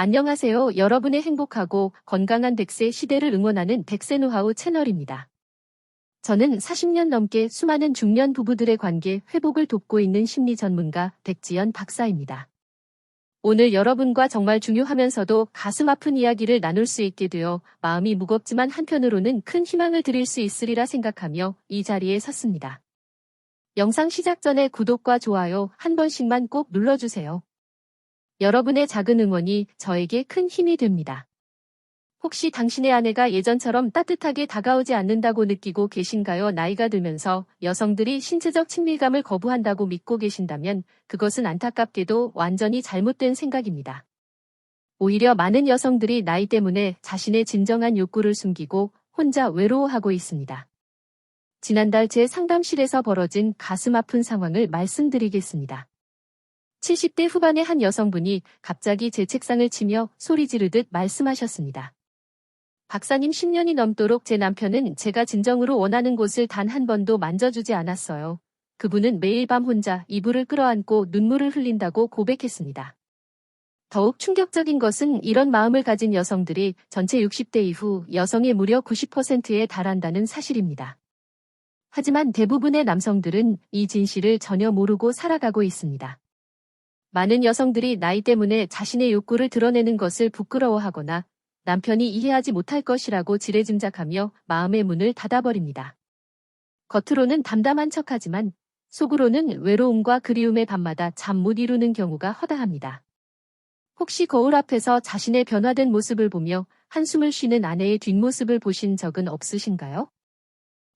안녕하세요. 여러분의 행복하고 건강한 100세 시대를 응원하는 100세 노하우 채널입니다. 저는 40년 넘게 수많은 중년 부부들의 관계 회복을 돕고 있는 심리 전문가 백지연 박사입니다. 오늘 여러분과 정말 중요하면서도 가슴 아픈 이야기를 나눌 수 있게 되어 마음이 무겁지만 한편으로는 큰 희망을 드릴 수 있으리라 생각하며 이 자리에 섰습니다. 영상 시작 전에 구독과 좋아요 한 번씩만 꼭 눌러주세요. 여러분의 작은 응원이 저에게 큰 힘이 됩니다. 혹시 당신의 아내가 예전처럼 따뜻하게 다가오지 않는다고 느끼고 계신가요? 나이가 들면서 여성들이 신체적 친밀감을 거부한다고 믿고 계신다면 그것은 안타깝게도 완전히 잘못된 생각입니다. 오히려 많은 여성들이 나이 때문에 자신의 진정한 욕구를 숨기고 혼자 외로워하고 있습니다. 지난달 제 상담실에서 벌어진 가슴 아픈 상황을 말씀드리겠습니다. 70대 후반의 한 여성분이 갑자기 제 책상을 치며 소리 지르듯 말씀하셨습니다. 박사님 10년이 넘도록 제 남편은 제가 진정으로 원하는 곳을 단 한 번도 만져주지 않았어요. 그분은 매일 밤 혼자 이불을 끌어안고 눈물을 흘린다고 고백했습니다. 더욱 충격적인 것은 이런 마음을 가진 여성들이 전체 60대 이후 여성의 무려 90%에 달한다는 사실입니다. 하지만 대부분의 남성들은 이 진실을 전혀 모르고 살아가고 있습니다. 많은 여성들이 나이 때문에 자신의 욕구를 드러내는 것을 부끄러워하거나 남편이 이해하지 못할 것이라고 지레짐작하며 마음의 문을 닫아버립니다. 겉으로는 담담한 척하지만 속으로는 외로움과 그리움의 밤마다 잠 못 이루는 경우가 허다합니다. 혹시 거울 앞에서 자신의 변화된 모습을 보며 한숨을 쉬는 아내의 뒷모습을 보신 적은 없으신가요?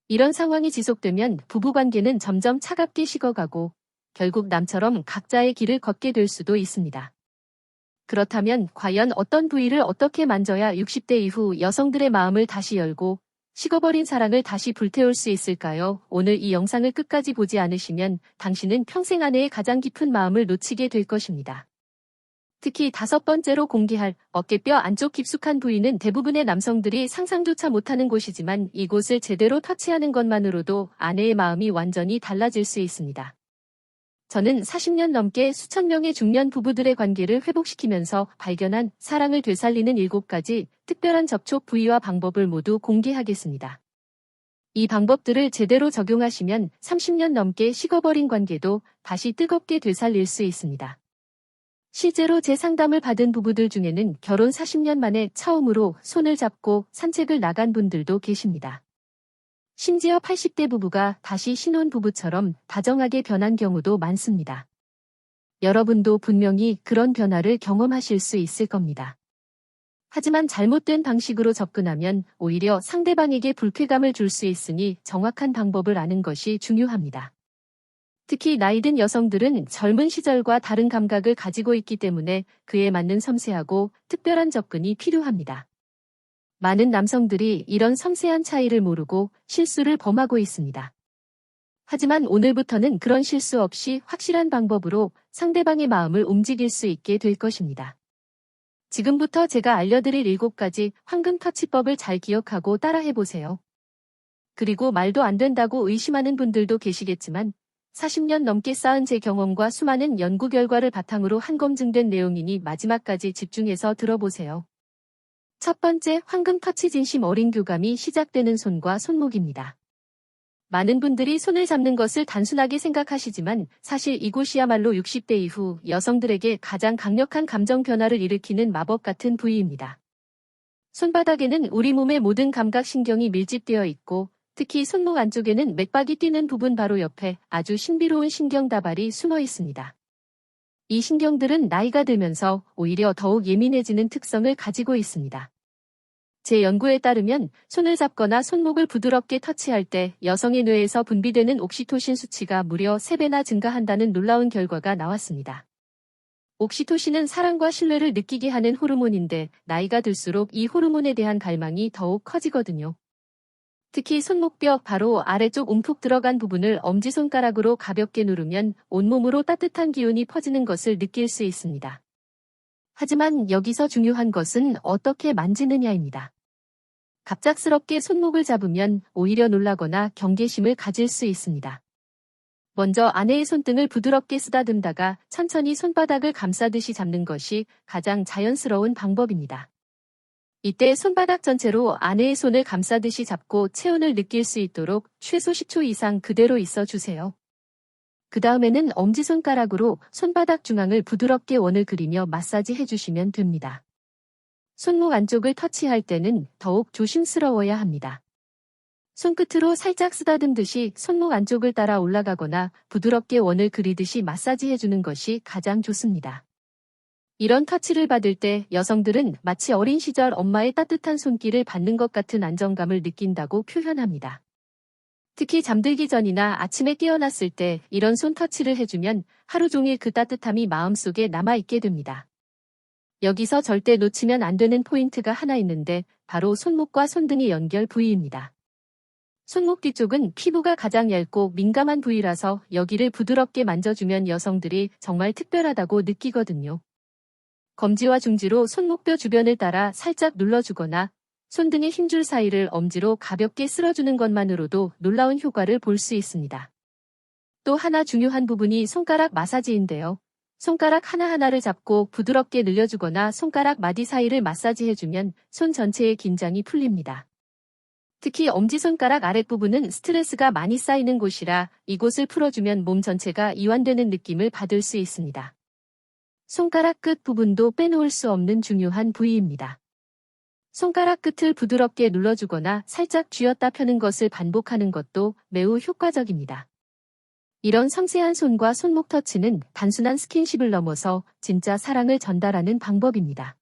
이런 상황이 지속되면 부부관계는 점점 차갑게 식어가고 결국 남처럼 각자의 길을 걷게 될 수도 있습니다. 그렇다면 과연 어떤 부위를 어떻게 만져야 60대 이후 여성들의 마음을 다시 열고 식어버린 사랑을 다시 불태울 수 있을까요? 오늘 이 영상을 끝까지 보지 않으시면 당신은 평생 아내의 가장 깊은 마음을 놓치게 될 것입니다. 특히 다섯 번째로 공개할 어깨뼈 안쪽 깊숙한 부위는 대부분의 남성들이 상상조차 못하는 곳이지만 이곳을 제대로 터치하는 것만으로도 아내의 마음이 완전히 달라질 수 있습니다. 저는 40년 넘게 수천 명의 중년 부부들의 관계를 회복시키면서 발견한 사랑을 되살리는 7가지 특별한 접촉 부위와 방법을 모두 공개하겠습니다. 이 방법들을 제대로 적용하시면 30년 넘게 식어버린 관계도 다시 뜨겁게 되살릴 수 있습니다. 실제로 제 상담을 받은 부부들 중에는 결혼 40년 만에 처음으로 손을 잡고 산책을 나간 분들도 계십니다. 심지어 80대 부부가 다시 신혼 부부처럼 다정하게 변한 경우도 많습니다. 여러분도 분명히 그런 변화를 경험하실 수 있을 겁니다. 하지만 잘못된 방식으로 접근하면 오히려 상대방에게 불쾌감을 줄 수 있으니 정확한 방법을 아는 것이 중요합니다. 특히 나이든 여성들은 젊은 시절과 다른 감각을 가지고 있기 때문에 그에 맞는 섬세하고 특별한 접근이 필요합니다. 많은 남성들이 이런 섬세한 차이를 모르고 실수를 범하고 있습니다. 하지만 오늘부터는 그런 실수 없이 확실한 방법으로 상대방의 마음을 움직일 수 있게 될 것입니다. 지금부터 제가 알려드릴 7가지 황금 터치법을 잘 기억하고 따라해보세요. 그리고 말도 안 된다고 의심하는 분들도 계시겠지만 40년 넘게 쌓은 제 경험과 수많은 연구 결과를 바탕으로 한 검증된 내용이니 마지막까지 집중해서 들어보세요. 첫 번째 황금 터치 진심 어린 교감이 시작되는 손과 손목입니다. 많은 분들이 손을 잡는 것을 단순하게 생각하시지만 사실 이곳이야말로 60대 이후 여성들에게 가장 강력한 감정 변화를 일으키는 마법 같은 부위입니다. 손바닥에는 우리 몸의 모든 감각신경이 밀집되어 있고 특히 손목 안쪽에는 맥박이 뛰는 부분 바로 옆에 아주 신비로운 신경 다발이 숨어 있습니다. 이 신경들은 나이가 들면서 오히려 더욱 예민해지는 특성을 가지고 있습니다. 제 연구에 따르면 손을 잡거나 손목을 부드럽게 터치할 때 여성의 뇌에서 분비되는 옥시토신 수치가 무려 3배나 증가한다는 놀라운 결과가 나왔습니다. 옥시토신은 사랑과 신뢰를 느끼게 하는 호르몬인데 나이가 들수록 이 호르몬에 대한 갈망이 더욱 커지거든요. 특히 손목뼈 바로 아래쪽 움푹 들어간 부분을 엄지손가락으로 가볍게 누르면 온몸으로 따뜻한 기운이 퍼지는 것을 느낄 수 있습니다. 하지만 여기서 중요한 것은 어떻게 만지느냐입니다. 갑작스럽게 손목을 잡으면 오히려 놀라거나 경계심을 가질 수 있습니다. 먼저 아내의 손등을 부드럽게 쓰다듬다가 천천히 손바닥을 감싸듯이 잡는 것이 가장 자연스러운 방법입니다. 이때 손바닥 전체로 아내의 손을 감싸듯이 잡고 체온을 느낄 수 있도록 최소 10초 이상 그대로 있어 주세요. 그 다음에는 엄지손가락으로 손바닥 중앙을 부드럽게 원을 그리며 마사지 해주시면 됩니다. 손목 안쪽을 터치할 때는 더욱 조심스러워야 합니다. 손끝으로 살짝 쓰다듬듯이 손목 안쪽을 따라 올라가거나 부드럽게 원을 그리듯이 마사지 해주는 것이 가장 좋습니다. 이런 터치를 받을 때 여성들은 마치 어린 시절 엄마의 따뜻한 손길을 받는 것 같은 안정감을 느낀다고 표현합니다. 특히 잠들기 전이나 아침에 깨어났을 때 이런 손 터치를 해주면 하루 종일 그 따뜻함이 마음속에 남아있게 됩니다. 여기서 절대 놓치면 안 되는 포인트가 하나 있는데 바로 손목과 손등의 연결 부위입니다. 손목 뒤쪽은 피부가 가장 얇고 민감한 부위라서 여기를 부드럽게 만져주면 여성들이 정말 특별하다고 느끼거든요. 검지와 중지로 손목뼈 주변을 따라 살짝 눌러주거나 손등의 힘줄 사이를 엄지로 가볍게 쓸어주는 것만으로도 놀라운 효과를 볼 수 있습니다. 또 하나 중요한 부분이 손가락 마사지인데요. 손가락 하나하나를 잡고 부드럽게 늘려주거나 손가락 마디 사이를 마사지해주면 손 전체의 긴장이 풀립니다. 특히 엄지손가락 아랫부분은 스트레스가 많이 쌓이는 곳이라 이곳을 풀어주면 몸 전체가 이완되는 느낌을 받을 수 있습니다. 손가락 끝 부분도 빼놓을 수 없는 중요한 부위입니다. 손가락 끝을 부드럽게 눌러주거나 살짝 쥐었다 펴는 것을 반복하는 것도 매우 효과적입니다. 이런 섬세한 손과 손목 터치는 단순한 스킨십을 넘어서 진짜 사랑을 전달하는 방법입니다.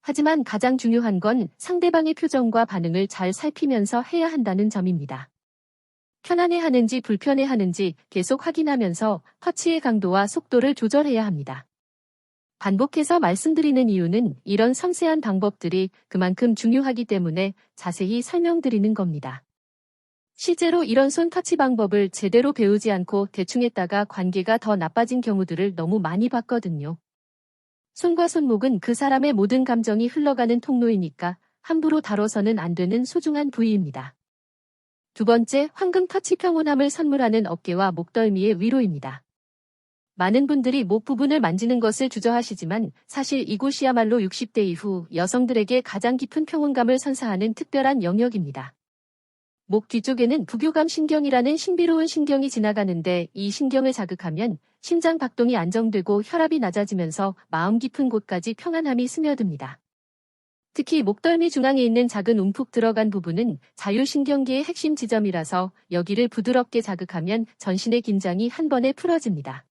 하지만 가장 중요한 건 상대방의 표정과 반응을 잘 살피면서 해야 한다는 점입니다. 편안해 하는지 불편해 하는지 계속 확인하면서 터치의 강도와 속도를 조절해야 합니다. 반복해서 말씀드리는 이유는 이런 섬세한 방법들이 그만큼 중요하기 때문에 자세히 설명드리는 겁니다. 실제로 이런 손 터치 방법을 제대로 배우지 않고 대충 했다가 관계가 더 나빠진 경우들을 너무 많이 봤거든요. 손과 손목은 그 사람의 모든 감정이 흘러가는 통로이니까 함부로 다뤄서는 안 되는 소중한 부위입니다. 두 번째, 황금 터치 평온함을 선물하는 어깨와 목덜미의 위로입니다. 많은 분들이 목 부분을 만지는 것을 주저하시지만 사실 이곳이야말로 60대 이후 여성들에게 가장 깊은 평온감을 선사하는 특별한 영역입니다. 목 뒤쪽에는 부교감 신경이라는 신비로운 신경이 지나가는데 이 신경을 자극하면 심장 박동이 안정되고 혈압이 낮아지면서 마음 깊은 곳까지 평안함이 스며듭니다. 특히 목덜미 중앙에 있는 작은 움푹 들어간 부분은 자율신경계의 핵심 지점이라서 여기를 부드럽게 자극하면 전신의 긴장이 한 번에 풀어집니다.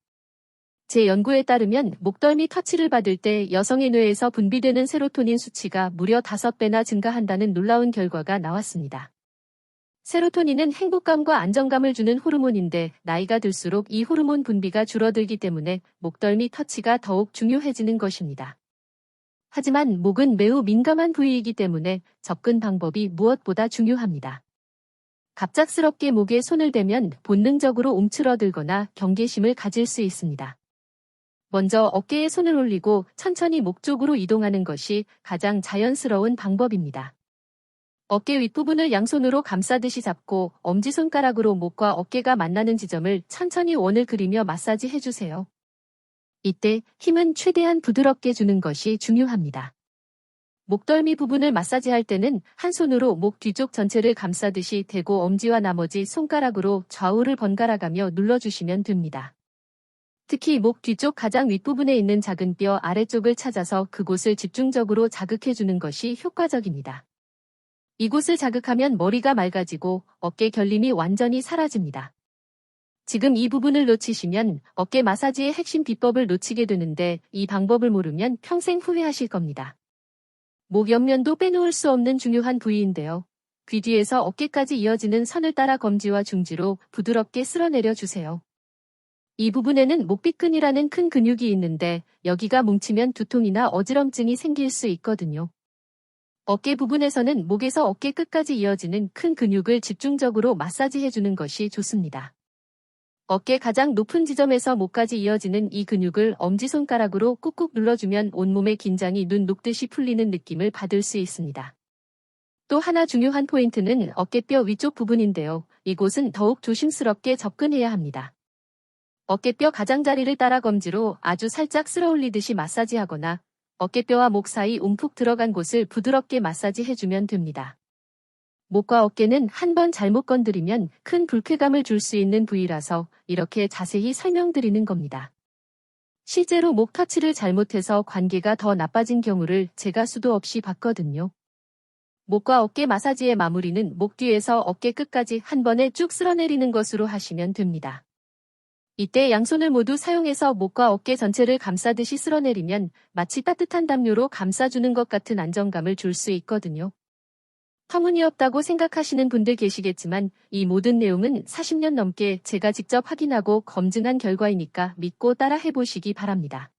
제 연구에 따르면 목덜미 터치를 받을 때 여성의 뇌에서 분비되는 세로토닌 수치가 무려 5배나 증가한다는 놀라운 결과가 나왔습니다. 세로토닌은 행복감과 안정감을 주는 호르몬인데 나이가 들수록 이 호르몬 분비가 줄어들기 때문에 목덜미 터치가 더욱 중요해지는 것입니다. 하지만 목은 매우 민감한 부위이기 때문에 접근 방법이 무엇보다 중요합니다. 갑작스럽게 목에 손을 대면 본능적으로 움츠러들거나 경계심을 가질 수 있습니다. 먼저 어깨에 손을 올리고 천천히 목 쪽으로 이동하는 것이 가장 자연스러운 방법입니다. 어깨 윗부분을 양손으로 감싸듯이 잡고 엄지손가락으로 목과 어깨가 만나는 지점을 천천히 원을 그리며 마사지 해주세요. 이때 힘은 최대한 부드럽게 주는 것이 중요합니다. 목덜미 부분을 마사지할 때는 한 손으로 목 뒤쪽 전체를 감싸듯이 대고 엄지와 나머지 손가락으로 좌우를 번갈아가며 눌러주시면 됩니다. 특히 목 뒤쪽 가장 윗부분에 있는 작은 뼈 아래쪽을 찾아서 그곳을 집중적으로 자극해주는 것이 효과적입니다. 이곳을 자극하면 머리가 맑아지고 어깨 결림이 완전히 사라집니다. 지금 이 부분을 놓치시면 어깨 마사지의 핵심 비법을 놓치게 되는데 이 방법을 모르면 평생 후회하실 겁니다. 목 옆면도 빼놓을 수 없는 중요한 부위인데요. 귀 뒤에서 어깨까지 이어지는 선을 따라 검지와 중지로 부드럽게 쓸어내려 주세요. 이 부분에는 목비근이라는 큰 근육이 있는데 여기가 뭉치면 두통이나 어지럼증이 생길 수 있거든요. 어깨 부분에서는 목에서 어깨 끝까지 이어지는 큰 근육을 집중적으로 마사지해주는 것이 좋습니다. 어깨 가장 높은 지점에서 목까지 이어지는 이 근육을 엄지손가락으로 꾹꾹 눌러주면 온몸의 긴장이 눈 녹듯이 풀리는 느낌을 받을 수 있습니다. 또 하나 중요한 포인트는 어깨뼈 위쪽 부분인데요. 이곳은 더욱 조심스럽게 접근해야 합니다. 어깨뼈 가장자리를 따라 검지로 아주 살짝 쓸어 올리듯이 마사지하거나 어깨뼈와 목 사이 움푹 들어간 곳을 부드럽게 마사지해주면 됩니다. 목과 어깨는 한 번 잘못 건드리면 큰 불쾌감을 줄 수 있는 부위라서 이렇게 자세히 설명드리는 겁니다. 실제로 목 터치를 잘못해서 관계가 더 나빠진 경우를 제가 수도 없이 봤거든요. 목과 어깨 마사지의 마무리는 목 뒤에서 어깨 끝까지 한 번에 쭉 쓸어내리는 것으로 하시면 됩니다. 이때 양손을 모두 사용해서 목과 어깨 전체를 감싸듯이 쓸어내리면 마치 따뜻한 담요로 감싸주는 것 같은 안정감을 줄 수 있거든요. 터무니없다고 생각하시는 분들 계시겠지만 이 모든 내용은 40년 넘게 제가 직접 확인하고 검증한 결과이니까 믿고 따라 해보시기 바랍니다.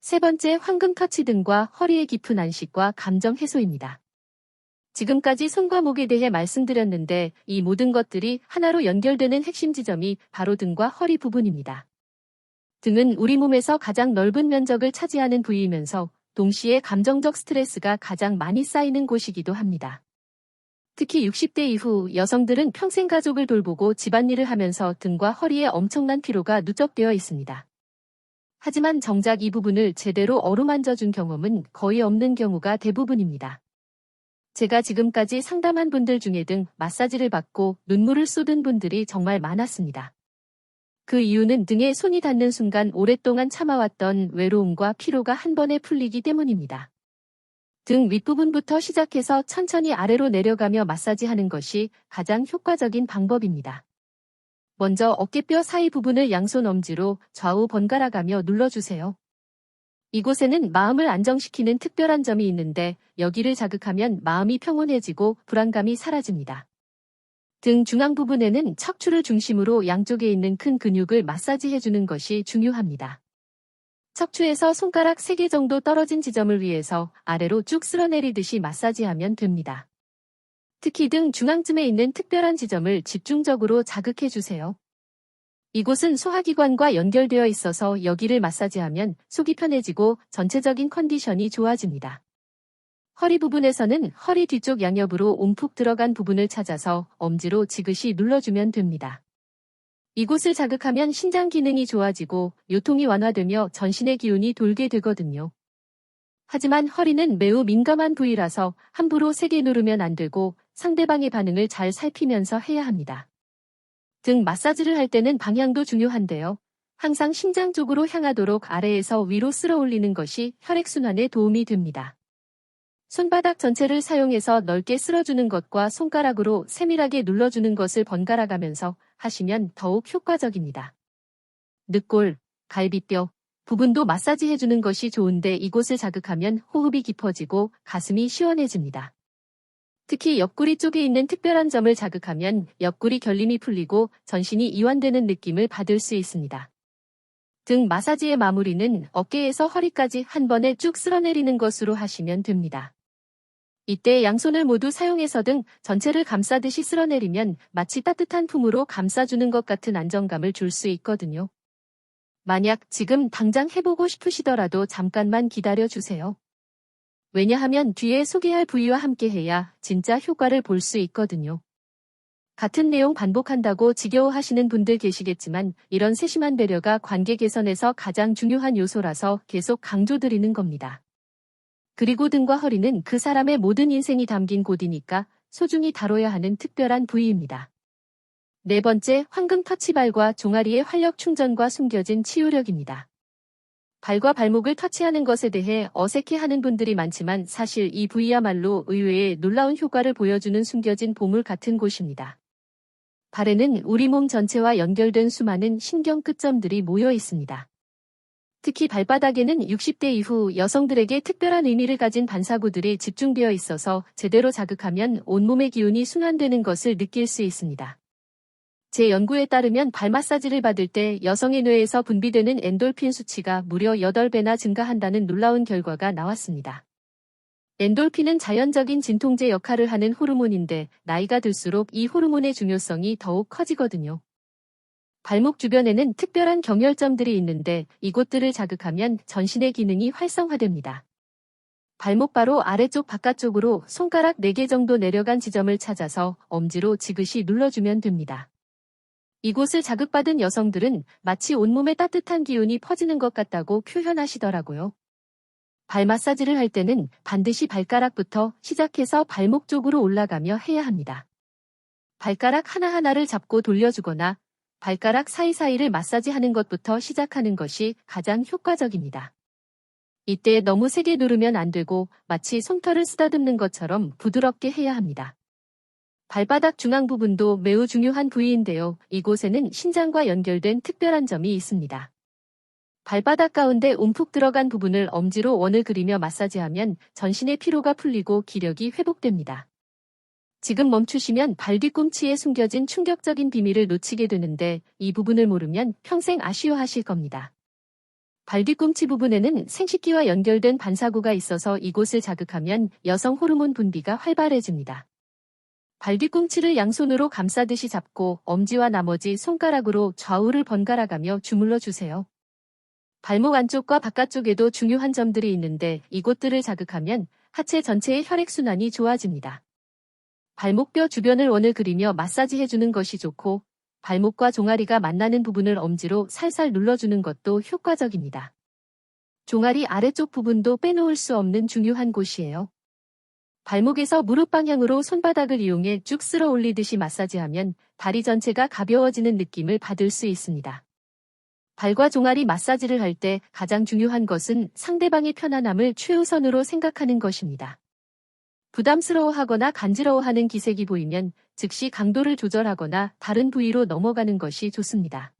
세 번째 황금 터치 등과 허리의 깊은 안식과 감정 해소입니다. 지금까지 손과 목에 대해 말씀드렸는데 이 모든 것들이 하나로 연결되는 핵심 지점이 바로 등과 허리 부분입니다. 등은 우리 몸에서 가장 넓은 면적을 차지하는 부위이면서 동시에 감정적 스트레스가 가장 많이 쌓이는 곳이기도 합니다. 특히 60대 이후 여성들은 평생 가족을 돌보고 집안일을 하면서 등과 허리에 엄청난 피로가 누적되어 있습니다. 하지만 정작 이 부분을 제대로 어루만져 준 경험은 거의 없는 경우가 대부분입니다. 제가 지금까지 상담한 분들 중에 등 마사지를 받고 눈물을 쏟은 분들이 정말 많았습니다. 그 이유는 등에 손이 닿는 순간 오랫동안 참아왔던 외로움과 피로가 한 번에 풀리기 때문입니다. 등 윗부분부터 시작해서 천천히 아래로 내려가며 마사지하는 것이 가장 효과적인 방법입니다. 먼저 어깨뼈 사이 부분을 양손 엄지로 좌우 번갈아가며 눌러주세요. 이곳에는 마음을 안정시키는 특별한 점이 있는데 여기를 자극하면 마음이 평온해지고 불안감이 사라집니다. 등 중앙 부분에는 척추를 중심으로 양쪽에 있는 큰 근육을 마사지해주는 것이 중요합니다. 척추에서 손가락 3개 정도 떨어진 지점을 위해서 아래로 쭉 쓸어내리듯이 마사지하면 됩니다. 특히 등 중앙쯤에 있는 특별한 지점을 집중적으로 자극해 주세요. 이곳은 소화기관과 연결되어 있어서 여기를 마사지하면 속이 편해지고 전체적인 컨디션이 좋아집니다. 허리 부분에서는 허리 뒤쪽 양옆으로 움푹 들어간 부분을 찾아서 엄지로 지그시 눌러주면 됩니다. 이곳을 자극하면 신장 기능이 좋아지고 요통이 완화되며 전신의 기운이 돌게 되거든요. 하지만 허리는 매우 민감한 부위라서 함부로 세게 누르면 안 되고 상대방의 반응을 잘 살피면서 해야 합니다. 등 마사지를 할 때는 방향도 중요한데요. 항상 신장 쪽으로 향하도록 아래에서 위로 쓸어 올리는 것이 혈액순환에 도움이 됩니다. 손바닥 전체를 사용해서 넓게 쓸어주는 것과 손가락으로 세밀하게 눌러주는 것을 번갈아 가면서 하시면 더욱 효과적입니다. 늑골, 갈비뼈 부분도 마사지 해주는 것이 좋은데 이곳을 자극하면 호흡이 깊어지고 가슴이 시원해집니다. 특히 옆구리 쪽에 있는 특별한 점을 자극하면 옆구리 결림이 풀리고 전신이 이완되는 느낌을 받을 수 있습니다. 등 마사지의 마무리는 어깨에서 허리까지 한 번에 쭉 쓸어내리는 것으로 하시면 됩니다. 이때 양손을 모두 사용해서 등 전체를 감싸듯이 쓸어내리면 마치 따뜻한 품으로 감싸주는 것 같은 안정감을 줄 수 있거든요. 만약 지금 당장 해보고 싶으시더라도 잠깐만 기다려 주세요. 왜냐하면 뒤에 소개할 부위와 함께 해야 진짜 효과를 볼 수 있거든요. 같은 내용 반복한다고 지겨워하시는 분들 계시겠지만 이런 세심한 배려가 관계 개선에서 가장 중요한 요소라서 계속 강조드리는 겁니다. 그리고 등과 허리는 그 사람의 모든 인생이 담긴 곳이니까 소중히 다뤄야 하는 특별한 부위입니다. 네 번째, 황금 터치발과 종아리의 활력 충전과 숨겨진 치유력입니다. 발과 발목을 터치하는 것에 대해 어색해하는 분들이 많지만 사실 이 부위야말로 의외의 놀라운 효과를 보여주는 숨겨진 보물 같은 곳입니다. 발에는 우리 몸 전체와 연결된 수많은 신경 끝점들이 모여 있습니다. 특히 발바닥에는 60대 이후 여성들에게 특별한 의미를 가진 반사구들이 집중되어 있어서 제대로 자극하면 온몸의 기운이 순환되는 것을 느낄 수 있습니다. 제 연구에 따르면 발 마사지를 받을 때 여성의 뇌에서 분비되는 엔돌핀 수치가 무려 8배나 증가한다는 놀라운 결과가 나왔습니다. 엔돌핀은 자연적인 진통제 역할을 하는 호르몬인데 나이가 들수록 이 호르몬의 중요성이 더욱 커지거든요. 발목 주변에는 특별한 경혈점들이 있는데 이곳들을 자극하면 전신의 기능이 활성화됩니다. 발목 바로 아래쪽 바깥쪽으로 손가락 4개 정도 내려간 지점을 찾아서 엄지로 지그시 눌러주면 됩니다. 이곳을 자극받은 여성들은 마치 온몸에 따뜻한 기운이 퍼지는 것 같다고 표현하시더라고요. 발 마사지를 할 때는 반드시 발가락부터 시작해서 발목 쪽으로 올라가며 해야 합니다. 발가락 하나하나를 잡고 돌려주거나 발가락 사이사이를 마사지하는 것부터 시작하는 것이 가장 효과적입니다. 이때 너무 세게 누르면 안 되고 마치 솜털을 쓰다듬는 것처럼 부드럽게 해야 합니다. 발바닥 중앙 부분도 매우 중요한 부위인데요. 이곳에는 신장과 연결된 특별한 점이 있습니다. 발바닥 가운데 움푹 들어간 부분을 엄지로 원을 그리며 마사지하면 전신의 피로가 풀리고 기력이 회복됩니다. 지금 멈추시면 발 뒤꿈치에 숨겨진 충격적인 비밀을 놓치게 되는데 이 부분을 모르면 평생 아쉬워하실 겁니다. 발 뒤꿈치 부분에는 생식기와 연결된 반사구가 있어서 이곳을 자극하면 여성 호르몬 분비가 활발해집니다. 발 뒤꿈치를 양손으로 감싸듯이 잡고 엄지와 나머지 손가락으로 좌우를 번갈아 가며 주물러 주세요. 발목 안쪽과 바깥쪽에도 중요한 점들이 있는데 이곳들을 자극하면 하체 전체의 혈액순환이 좋아집니다. 발목뼈 주변을 원을 그리며 마사지 해주는 것이 좋고 발목과 종아리가 만나는 부분을 엄지로 살살 눌러주는 것도 효과적입니다. 종아리 아래쪽 부분도 빼놓을 수 없는 중요한 곳이에요. 발목에서 무릎 방향으로 손바닥을 이용해 쭉 쓸어 올리듯이 마사지하면 다리 전체가 가벼워지는 느낌을 받을 수 있습니다. 발과 종아리 마사지를 할 때 가장 중요한 것은 상대방의 편안함을 최우선으로 생각하는 것입니다. 부담스러워하거나 간지러워하는 기색이 보이면 즉시 강도를 조절하거나 다른 부위로 넘어가는 것이 좋습니다.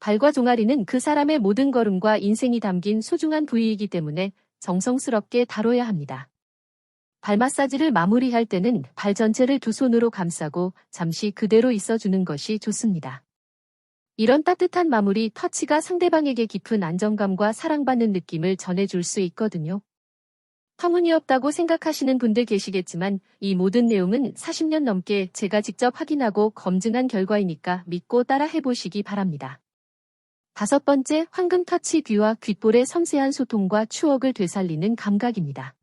발과 종아리는 그 사람의 모든 걸음과 인생이 담긴 소중한 부위이기 때문에 정성스럽게 다뤄야 합니다. 발 마사지를 마무리할 때는 발 전체를 두 손으로 감싸고 잠시 그대로 있어주는 것이 좋습니다. 이런 따뜻한 마무리 터치가 상대방에게 깊은 안정감과 사랑받는 느낌을 전해줄 수 있거든요. 터무니없다고 생각하시는 분들 계시겠지만 이 모든 내용은 40년 넘게 제가 직접 확인하고 검증한 결과이니까 믿고 따라 해보시기 바랍니다. 다섯 번째, 황금 터치 귀와 귓볼의 섬세한 소통과 추억을 되살리는 감각입니다.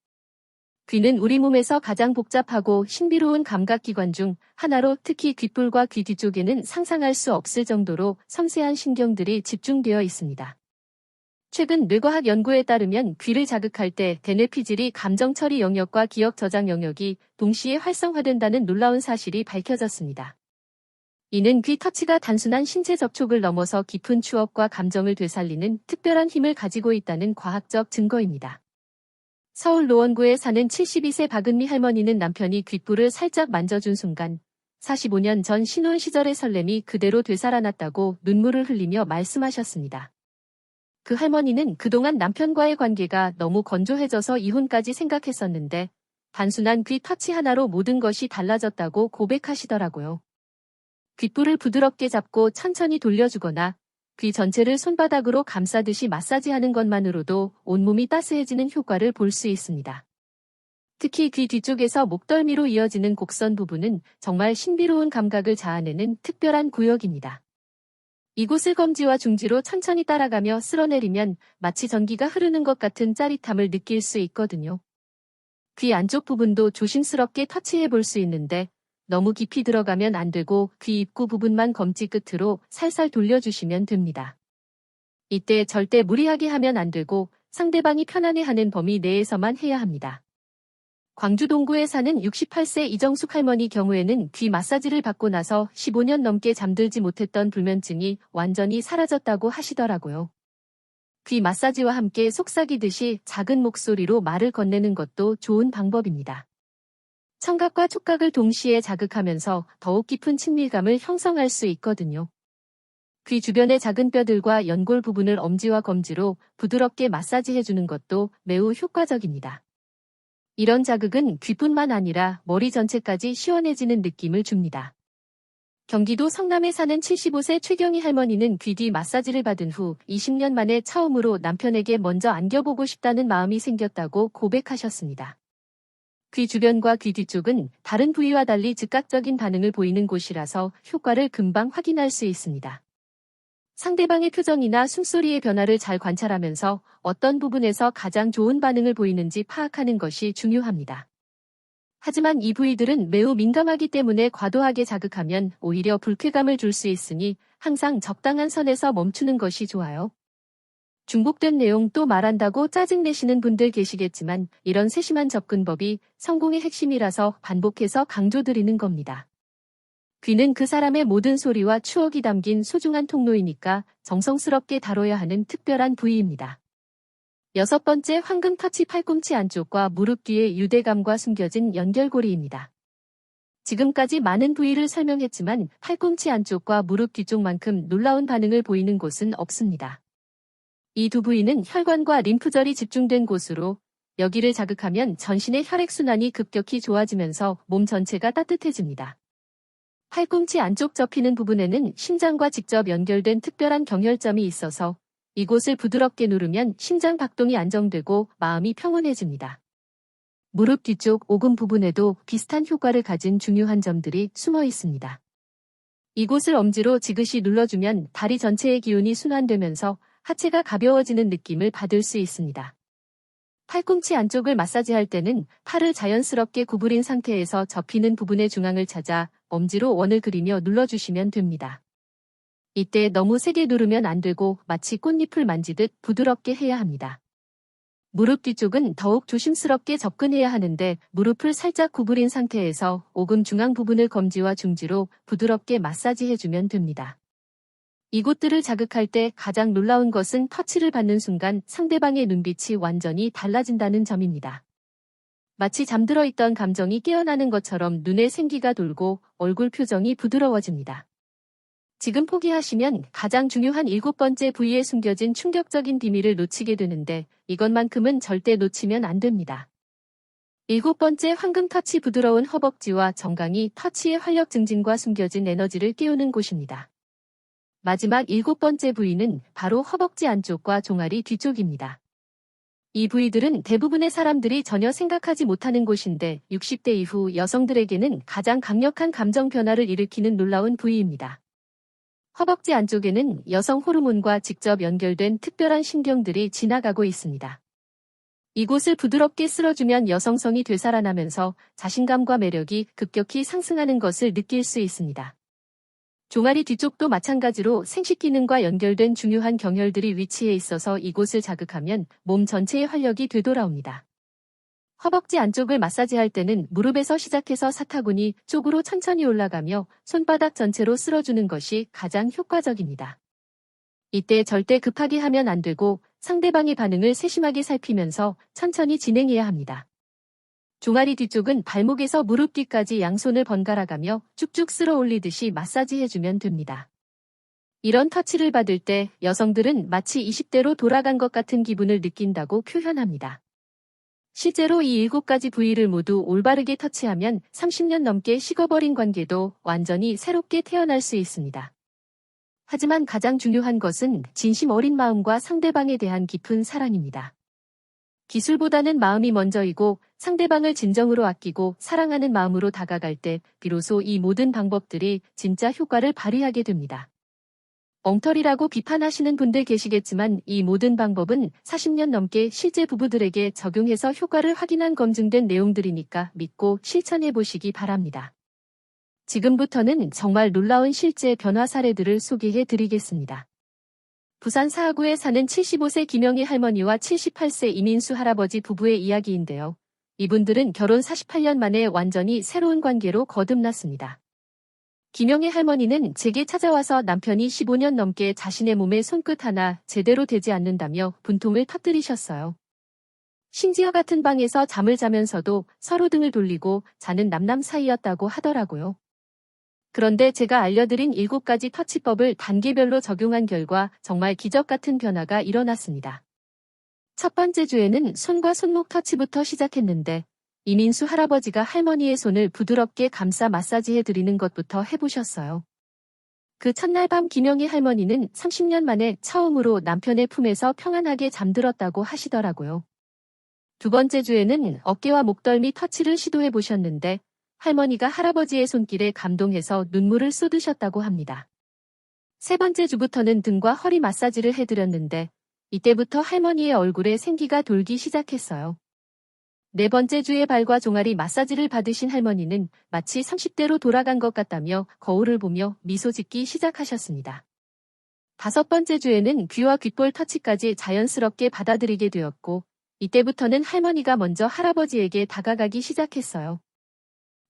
귀는 우리 몸에서 가장 복잡하고 신비로운 감각기관 중 하나로 특히 귓볼과 귀 뒤쪽에는 상상할 수 없을 정도로 섬세한 신경들이 집중되어 있습니다. 최근 뇌과학 연구에 따르면 귀를 자극할 때 대뇌 피질이 감정 처리 영역과 기억 저장 영역이 동시에 활성화된다는 놀라운 사실이 밝혀졌습니다. 이는 귀 터치가 단순한 신체 접촉을 넘어서 깊은 추억과 감정을 되살리는 특별한 힘을 가지고 있다는 과학적 증거입니다. 서울 노원구에 사는 72세 박은미 할머니는 남편이 귓불을 살짝 만져준 순간 45년 전 신혼 시절의 설렘이 그대로 되살아났다고 눈물을 흘리며 말씀하셨습니다. 그 할머니는 그동안 남편과의 관계가 너무 건조해져서 이혼까지 생각했었는데 단순한 귀 터치 하나로 모든 것이 달라졌다고 고백하시더라고요. 귓불을 부드럽게 잡고 천천히 돌려주거나 귀 전체를 손바닥으로 감싸듯이 마사지하는 것만으로도 온몸이 따스해지는 효과를 볼 수 있습니다. 특히 귀 뒤쪽에서 목덜미로 이어지는 곡선 부분은 정말 신비로운 감각을 자아내는 특별한 구역입니다. 이곳을 검지와 중지로 천천히 따라가며 쓸어내리면 마치 전기가 흐르는 것 같은 짜릿함을 느낄 수 있거든요. 귀 안쪽 부분도 조심스럽게 터치해 볼 수 있는데 너무 깊이 들어가면 안 되고 귀 입구 부분만 검지 끝으로 살살 돌려주시면 됩니다. 이때 절대 무리하게 하면 안 되고 상대방이 편안해하는 범위 내에서만 해야 합니다. 광주 동구에 사는 68세 이정숙 할머니 경우에는 귀 마사지를 받고 나서 15년 넘게 잠들지 못했던 불면증이 완전히 사라졌다고 하시더라고요. 귀 마사지와 함께 속삭이듯이 작은 목소리로 말을 건네는 것도 좋은 방법입니다. 청각과 촉각을 동시에 자극하면서 더욱 깊은 친밀감을 형성할 수 있거든요. 귀 주변의 작은 뼈들과 연골 부분을 엄지와 검지로 부드럽게 마사지해주는 것도 매우 효과적입니다. 이런 자극은 귀뿐만 아니라 머리 전체까지 시원해지는 느낌을 줍니다. 경기도 성남에 사는 75세 최경희 할머니는 귀 뒤 마사지를 받은 후 20년 만에 처음으로 남편에게 먼저 안겨보고 싶다는 마음이 생겼다고 고백하셨습니다. 귀 주변과 귀 뒤쪽은 다른 부위와 달리 즉각적인 반응을 보이는 곳이라서 효과를 금방 확인할 수 있습니다. 상대방의 표정이나 숨소리의 변화를 잘 관찰하면서 어떤 부분에서 가장 좋은 반응을 보이는지 파악하는 것이 중요합니다. 하지만 이 부위들은 매우 민감하기 때문에 과도하게 자극하면 오히려 불쾌감을 줄 수 있으니 항상 적당한 선에서 멈추는 것이 좋아요. 중복된 내용 또 말한다고 짜증내시는 분들 계시겠지만 이런 세심한 접근법이 성공의 핵심이라서 반복해서 강조드리는 겁니다. 귀는 그 사람의 모든 소리와 추억이 담긴 소중한 통로이니까 정성스럽게 다뤄야 하는 특별한 부위입니다. 여섯 번째 황금 터치 팔꿈치 안쪽과 무릎 뒤의 유대감과 숨겨진 연결고리입니다. 지금까지 많은 부위를 설명했지만 팔꿈치 안쪽과 무릎 뒤쪽만큼 놀라운 반응을 보이는 곳은 없습니다. 이 두 부위는 혈관과 림프절이 집중된 곳으로 여기를 자극하면 전신의 혈액순환이 급격히 좋아지면서 몸 전체가 따뜻해집니다. 팔꿈치 안쪽 접히는 부분에는 심장과 직접 연결된 특별한 경혈점이 있어서 이곳을 부드럽게 누르면 심장 박동이 안정되고 마음이 평온해집니다. 무릎 뒤쪽 오금 부분에도 비슷한 효과를 가진 중요한 점들이 숨어 있습니다. 이곳을 엄지로 지그시 눌러주면 다리 전체의 기운이 순환되면서 하체가 가벼워지는 느낌을 받을 수 있습니다. 팔꿈치 안쪽을 마사지할 때는 팔을 자연스럽게 구부린 상태에서 접히는 부분의 중앙을 찾아 엄지로 원을 그리며 눌러주시면 됩니다. 이때 너무 세게 누르면 안 되고 마치 꽃잎을 만지듯 부드럽게 해야 합니다. 무릎 뒤쪽은 더욱 조심스럽게 접근해야 하는데 무릎을 살짝 구부린 상태에서 오금 중앙 부분을 검지와 중지로 부드럽게 마사지해주면 됩니다. 이곳들을 자극할 때 가장 놀라운 것은 터치를 받는 순간 상대방의 눈빛이 완전히 달라진다는 점입니다. 마치 잠들어 있던 감정이 깨어나는 것처럼 눈에 생기가 돌고 얼굴 표정이 부드러워집니다. 지금 포기하시면 가장 중요한 일곱 번째 부위에 숨겨진 충격적인 비밀을 놓치게 되는데 이것만큼은 절대 놓치면 안 됩니다. 일곱 번째 황금 터치 부드러운 허벅지와 정강이 터치의 활력 증진과 숨겨진 에너지를 깨우는 곳입니다. 마지막 일곱 번째 부위는 바로 허벅지 안쪽과 종아리 뒤쪽입니다. 이 부위들은 대부분의 사람들이 전혀 생각하지 못하는 곳인데 60대 이후 여성들에게는 가장 강력한 감정 변화를 일으키는 놀라운 부위입니다. 허벅지 안쪽에는 여성 호르몬과 직접 연결된 특별한 신경들이 지나가고 있습니다. 이곳을 부드럽게 쓸어주면 여성성이 되살아나면서 자신감과 매력이 급격히 상승하는 것을 느낄 수 있습니다. 종아리 뒤쪽도 마찬가지로 생식 기능과 연결된 중요한 경혈들이 위치해 있어서 이곳을 자극하면 몸 전체의 활력이 되돌아옵니다. 허벅지 안쪽을 마사지할 때는 무릎에서 시작해서 사타구니 쪽으로 천천히 올라가며 손바닥 전체로 쓸어주는 것이 가장 효과적입니다. 이때 절대 급하게 하면 안 되고 상대방의 반응을 세심하게 살피면서 천천히 진행해야 합니다. 종아리 뒤쪽은 발목에서 무릎 뒤까지 양손을 번갈아가며 쭉쭉 쓸어 올리듯이 마사지 해주면 됩니다. 이런 터치를 받을 때 여성들은 마치 20대로 돌아간 것 같은 기분을 느낀다고 표현합니다. 실제로 이 일곱 가지 부위를 모두 올바르게 터치하면 30년 넘게 식어버린 관계도 완전히 새롭게 태어날 수 있습니다. 하지만 가장 중요한 것은 진심 어린 마음과 상대방에 대한 깊은 사랑입니다. 기술보다는 마음이 먼저이고 상대방을 진정으로 아끼고 사랑하는 마음으로 다가갈 때 비로소 이 모든 방법들이 진짜 효과를 발휘하게 됩니다. 엉터리라고 비판하시는 분들 계시겠지만 이 모든 방법은 40년 넘게 실제 부부들에게 적용해서 효과를 확인한 검증된 내용들이니까 믿고 실천해 보시기 바랍니다. 지금부터는 정말 놀라운 실제 변화 사례들을 소개해 드리겠습니다. 부산 사하구에 사는 75세 김영희 할머니와 78세 이민수 할아버지 부부의 이야기인데요. 이분들은 결혼 48년 만에 완전히 새로운 관계로 거듭났습니다. 김영애 할머니는 제게 찾아와서 남편이 15년 넘게 자신의 몸에 손끝 하나 제대로 되지 않는다며 분통을 터뜨리셨어요. 심지어 같은 방에서 잠을 자면서도 서로 등을 돌리고 자는 남남 사이였다고 하더라고요. 그런데 제가 알려드린 7가지 터치법을 단계별로 적용한 결과 정말 기적 같은 변화가 일어났습니다. 첫 번째 주에는 손과 손목 터치부터 시작했는데 이민수 할아버지가 할머니의 손을 부드럽게 감싸 마사지해 드리는 것부터 해보셨어요. 그 첫날 밤 김영희 할머니는 30년 만에 처음으로 남편의 품에서 평안하게 잠들었다고 하시더라고요. 두 번째 주에는 어깨와 목덜미 터치를 시도해 보셨는데 할머니가 할아버지의 손길에 감동해서 눈물을 쏟으셨다고 합니다. 세 번째 주부터는 등과 허리 마사지를 해드렸는데 이때부터 할머니의 얼굴에 생기가 돌기 시작했어요. 네 번째 주에 발과 종아리 마사지를 받으신 할머니는 마치 30대로 돌아간 것 같다며 거울을 보며 미소 짓기 시작하셨습니다. 다섯 번째 주에는 귀와 귓볼 터치까지 자연스럽게 받아들이게 되었고, 이때부터는 할머니가 먼저 할아버지에게 다가가기 시작했어요.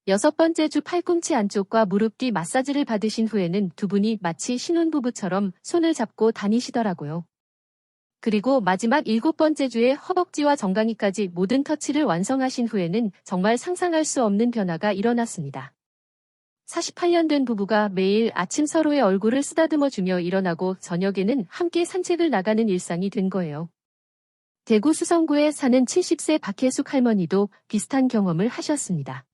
여섯 번째 주 팔꿈치 안쪽과 무릎 뒤 마사지를 받으신 후에는 두 분이 마치 신혼부부처럼 손을 잡고 다니시더라고요. 그리고 마지막 일곱 번째 주에 허벅지와 정강이까지 모든 터치를 완성하신 후에는 정말 상상할 수 없는 변화가 일어났습니다. 48년 된 부부가 매일 아침 서로의 얼굴을 쓰다듬어 주며 일어나고 저녁에는 함께 산책을 나가는 일상이 된 거예요. 대구 수성구에 사는 70세 박혜숙 할머니도 비슷한 경험을 하셨습니다.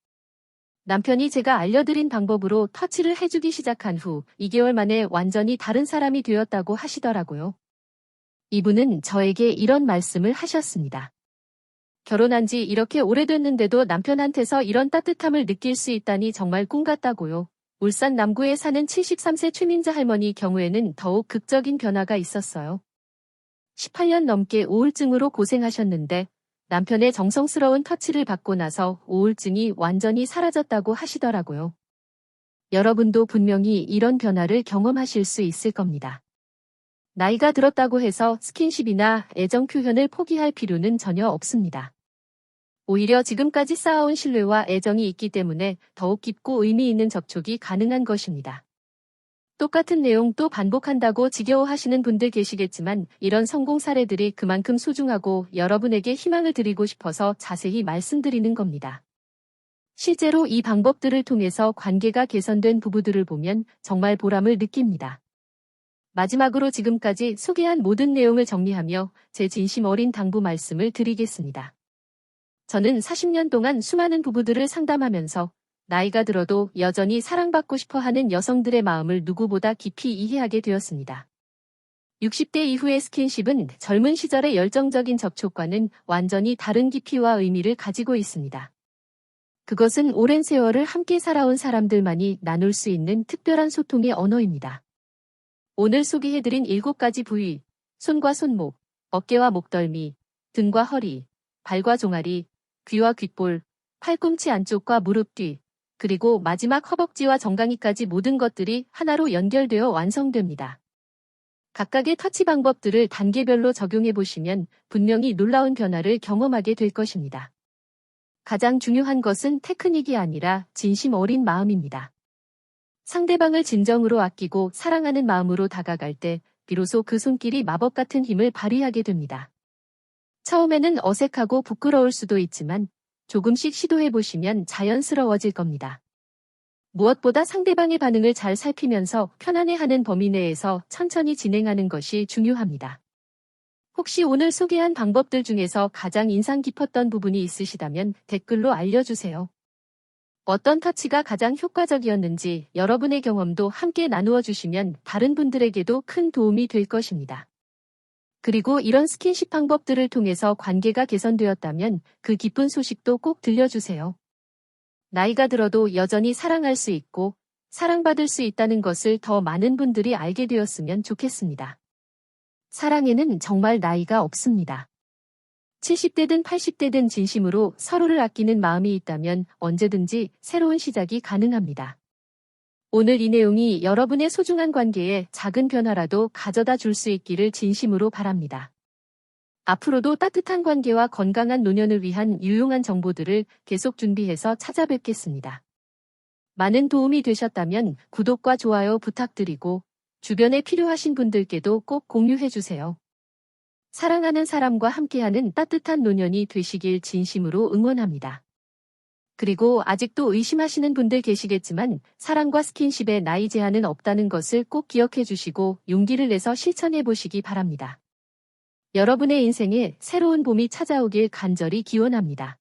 남편이 제가 알려드린 방법으로 터치를 해주기 시작한 후 2개월 만에 완전히 다른 사람이 되었다고 하시더라고요. 이분은 저에게 이런 말씀을 하셨습니다. 결혼한 지 이렇게 오래됐는데도 남편한테서 이런 따뜻함을 느낄 수 있다니 정말 꿈 같다고요. 울산 남구에 사는 73세 최민자 할머니 경우에는 더욱 극적인 변화가 있었어요. 18년 넘게 우울증으로 고생하셨는데 남편의 정성스러운 터치를 받고 나서 우울증이 완전히 사라졌다고 하시더라고요. 여러분도 분명히 이런 변화를 경험하실 수 있을 겁니다. 나이가 들었다고 해서 스킨십이나 애정 표현을 포기할 필요는 전혀 없습니다. 오히려 지금까지 쌓아온 신뢰와 애정이 있기 때문에 더욱 깊고 의미 있는 접촉이 가능한 것입니다. 똑같은 내용 또 반복한다고 지겨워하시는 분들 계시겠지만 이런 성공 사례들이 그만큼 소중하고 여러분에게 희망을 드리고 싶어서 자세히 말씀드리는 겁니다. 실제로 이 방법들을 통해서 관계가 개선된 부부들을 보면 정말 보람을 느낍니다. 마지막으로 지금까지 소개한 모든 내용을 정리하며 제 진심 어린 당부 말씀을 드리겠습니다. 저는 40년 동안 수많은 부부들을 상담하면서 나이가 들어도 여전히 사랑받고 싶어 하는 여성들의 마음을 누구보다 깊이 이해하게 되었습니다. 60대 이후의 스킨십은 젊은 시절의 열정적인 접촉과는 완전히 다른 깊이와 의미를 가지고 있습니다. 그것은 오랜 세월을 함께 살아온 사람들만이 나눌 수 있는 특별한 소통의 언어입니다. 오늘 소개해드린 7가지 부위, 손과 손목, 어깨와 목덜미, 등과 허리, 발과 종아리, 귀와 귓볼, 팔꿈치 안쪽과 무릎 뒤, 그리고 마지막 허벅지와 정강이까지 모든 것들이 하나로 연결되어 완성됩니다. 각각의 터치 방법들을 단계별로 적용해 보시면 분명히 놀라운 변화를 경험하게 될 것입니다. 가장 중요한 것은 테크닉이 아니라 진심 어린 마음입니다. 상대방을 진정으로 아끼고 사랑하는 마음으로 다가갈 때 비로소 그 손길이 마법 같은 힘을 발휘하게 됩니다. 처음에는 어색하고 부끄러울 수도 있지만 조금씩 시도해 보시면 자연스러워질 겁니다. 무엇보다 상대방의 반응을 잘 살피면서 편안해하는 범위 내에서 천천히 진행하는 것이 중요합니다. 혹시 오늘 소개한 방법들 중에서 가장 인상 깊었던 부분이 있으시다면 댓글로 알려주세요. 어떤 터치가 가장 효과적이었는지 여러분의 경험도 함께 나누어 주시면 다른 분들에게도 큰 도움이 될 것입니다. 그리고 이런 스킨십 방법들을 통해서 관계가 개선되었다면 그 기쁜 소식도 꼭 들려주세요. 나이가 들어도 여전히 사랑할 수 있고 사랑받을 수 있다는 것을 더 많은 분들이 알게 되었으면 좋겠습니다. 사랑에는 정말 나이가 없습니다. 70대든 80대든 진심으로 서로를 아끼는 마음이 있다면 언제든지 새로운 시작이 가능합니다. 오늘 이 내용이 여러분의 소중한 관계에 작은 변화라도 가져다 줄 수 있기를 진심으로 바랍니다. 앞으로도 따뜻한 관계와 건강한 노년을 위한 유용한 정보들을 계속 준비해서 찾아뵙겠습니다. 많은 도움이 되셨다면 구독과 좋아요 부탁드리고 주변에 필요하신 분들께도 꼭 공유해주세요. 사랑하는 사람과 함께하는 따뜻한 노년이 되시길 진심으로 응원합니다. 그리고 아직도 의심하시는 분들 계시겠지만 사랑과 스킨십에 나이 제한은 없다는 것을 꼭 기억해 주시고 용기를 내서 실천해 보시기 바랍니다. 여러분의 인생에 새로운 봄이 찾아오길 간절히 기원합니다.